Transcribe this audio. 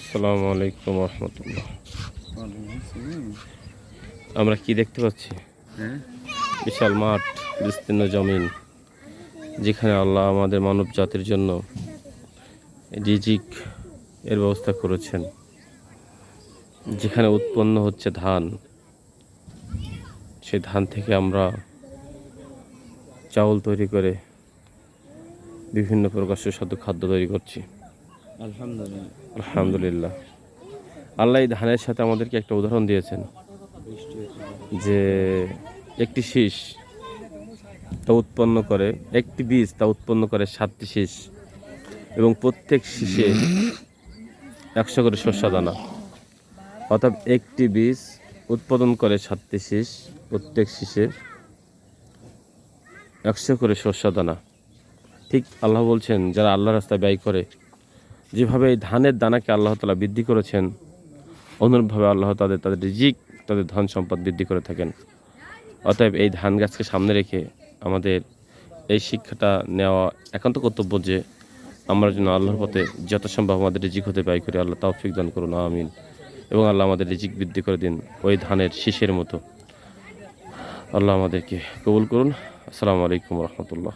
আসসালামু আলাইকুম রহমতুল্লাহ। আমরা কি দেখতে পাচ্ছি? হ্যাঁ। বিশাল মাঠ বিস্তীর্ণ জমিন যেখানে আল্লাহ আমাদের মানব জাতির জন্য রিজিক এর ব্যবস্থা করেছেন যেখানে উৎপন্ন হচ্ছে ধান। সেই ধান থেকে আমরা চাউল তৈরি করে বিভিন্ন প্রকার সুস্বাদু খাদ্য তৈরি করছি। আলহামদুলিল্লাহ। আল্লাহ এই ধানের সাথে আমাদেরকে একটা উদাহরণ দিয়েছেন যে একটি শীষ তা উৎপন্ন করে, একটি বীজ তা উৎপন্ন করে সাতটি শীষ এবং প্রত্যেক শীষে একশো করে শস্য দানা। অর্থাৎ একটি বীজ উৎপাদন করে সাতটি শীষ, প্রত্যেক শীষে একশো করে শস্য দানা। ঠিক আল্লাহ বলছেন, যারা আল্লাহ রাস্তায় ব্যয় করে যেভাবে এই ধানের দানাকে আল্লাহ তালা বৃদ্ধি করেছেন, অনুরূপভাবে আল্লাহ তাদের তাদের রিজিক, তাদের ধন সম্পদ বৃদ্ধি করে থাকেন। অতএব এই ধান গাছকে সামনে রেখে আমাদের এই শিক্ষাটা নেওয়া একান্ত কর্তব্য যে আমরা যেন আল্লাহর পথে যত সম্ভব আমাদের রিজিক হতে ব্যয় করি। আল্লাহ তৌফিক দান করুন, আমিন। এবং আল্লাহ আমাদের রিজিক বৃদ্ধি করে দিন ওই ধানের শীষের মতো। আল্লাহ আমাদেরকে কবুল করুন। আসসালামু আলাইকুম রহমতুল্লাহ।